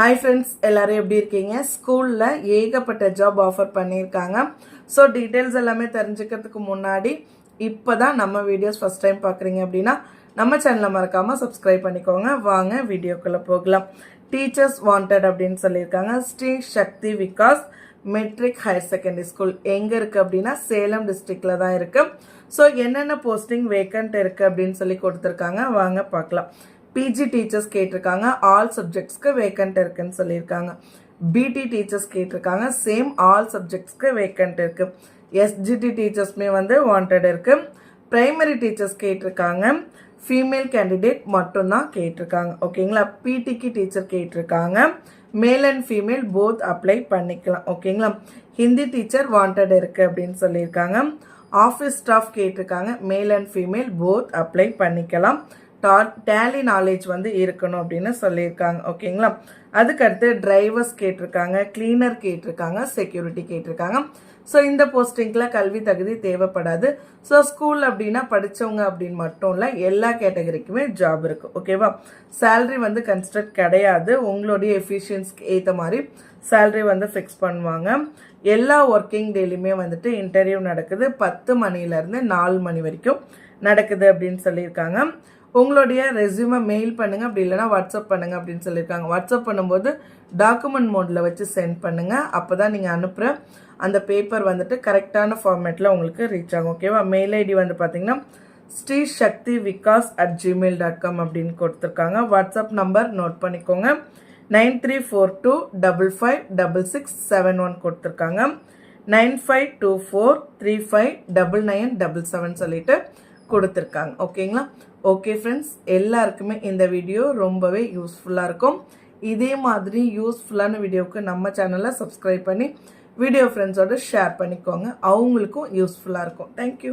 Hi friends எல்லாரும் எப்படி இருக்கீங்க? ஸ்கூலில் ஏகப்பட்ட ஜாப் ஆஃபர் பண்ணியிருக்காங்க. ஸோ டீட்டெயில்ஸ் எல்லாமே தெரிஞ்சுக்கிறதுக்கு முன்னாடி இப்போ தான் நம்ம வீடியோஸ் ஃபஸ்ட் டைம் பார்க்குறீங்க அப்படின்னா நம்ம சேனலை மறக்காமல் சப்ஸ்கிரைப் பண்ணிக்கோங்க. வாங்க வீடியோக்குள்ளே போகலாம். டீச்சர்ஸ் வாண்டட் அப்படின்னு சொல்லியிருக்காங்க. Sri Sakthi Vikas matric higher secondary school எங்கே இருக்குது அப்படின்னா சேலம் டிஸ்ட்ரிக்டில் தான் இருக்குது ஸோ என்னென்ன போஸ்டிங் வேக்கண்ட் இருக்குது அப்படின்னு சொல்லி கொடுத்துருக்காங்க. வாங்க பார்க்கலாம். பிஜி டீச்சர்ஸ் கேட்டிருக்காங்க. ஆல் சப்ஜெக்ட்ஸ்க்கு வேக்கண்ட் இருக்குன்னு சொல்லியிருக்காங்க. பிடி டீச்சர்ஸ் கேட்டிருக்காங்க. சேம் ஆல் சப்ஜெக்ட்ஸ்க்கு வேக்கண்ட் இருக்கு. எஸ்ஜிடி டீச்சர்ஸ்மே வந்து வாண்டட் இருக்கு. பிரைமரி டீச்சர்ஸ் கேட்டிருக்காங்க. ஃபீமேல் கேண்டிடேட் மட்டும்தான் கேட்டிருக்காங்க. ஓகேங்களா பிடிக்கு டீச்சர் கேட்டிருக்காங்க. Male and female both apply பண்ணிக்கலாம். ஓகேங்களா ஹிந்தி டீச்சர் வாண்டட் இருக்கு அப்படின்னு சொல்லியிருக்காங்க. ஆஃபீஸ் ஸ்டாஃப் கேட்டிருக்காங்க. Male and female both apply பண்ணிக்கலாம். டேலி நாலேஜ் வந்து இருக்கணும் அப்படின்னு சொல்லியிருக்காங்க. ஓகேங்களா? அதுக்கடுத்து டிரைவர்ஸ் கேட்டிருக்காங்க கிளீனர் கேட்டிருக்காங்க செக்யூரிட்டி கேட்டிருக்காங்க. ஸோ இந்த போஸ்டிங்கில் கல்வி தகுதி தேவைப்படாது. ஸோ ஸ்கூல் அப்படின்னா படித்தவங்க அப்படின்னு மட்டும் இல்லை எல்லா கேட்டகரிக்குமே ஜாப் இருக்குது ஓகேவா? சேல்ரி வந்து கன்ஸ்ட்ரக்ட் கிடையாது. உங்களுடைய எஃபிஷியன்ஸ்க்கு ஏற்ற மாதிரி சேல்ரி வந்து ஃபிக்ஸ் பண்ணுவாங்க. எல்லா ஒர்க்கிங் டேலையுமே வந்துட்டு இன்டர்வியூ நடக்குது. பத்து மணிலேருந்து நாலு மணி வரைக்கும் நடக்குது அப்படின்னு சொல்லியிருக்காங்க. உங்களுடைய ரெஸ்யூமை மெயில் பண்ணுங்கள் அப்படி இல்லைனா வாட்ஸ்அப் பண்ணுங்க அப்படின்னு சொல்லியிருக்காங்க. வாட்ஸ்அப் பண்ணும்போது டாக்குமெண்ட் மோடில் வச்சு சென்ட் பண்ணுங்கள் அப்போ தான் நீங்கள் அனுப்புகிற அந்த பேப்பர் வந்துட்டு கரெக்டான ஃபார்மேட்டில் உங்களுக்கு ரீச் ஆகும். ஓகேவா மெயில் ஐடி வந்து பார்த்தீங்கன்னா Sri Sakthi Vikas at Gmail dot com அப்படின்னு கொடுத்துருக்காங்க. வாட்ஸ்அப் நம்பர் நோட் பண்ணிக்கோங்க. Nine three four two double five double six seven one கொடுத்துருக்காங்க. Nine five two four three five double nine double seven சொல்லிட்டு கொடுத்துருக்காங்க. ஓகேங்களா okay friends எல்லாருக்குமே இந்த video ரொம்பவே யூஸ்ஃபுல்லாக இருக்கும். இதே மாதிரி யூஸ்ஃபுல்லான வீடியோவுக்கு நம்ம சேனலை சப்ஸ்கிரைப் பண்ணி வீடியோ ஃப்ரெண்ட்ஸோட ஷேர் பண்ணிக்கோங்க. அவங்களுக்கும் யூஸ்ஃபுல்லாக இருக்கும். தேங்க்யூ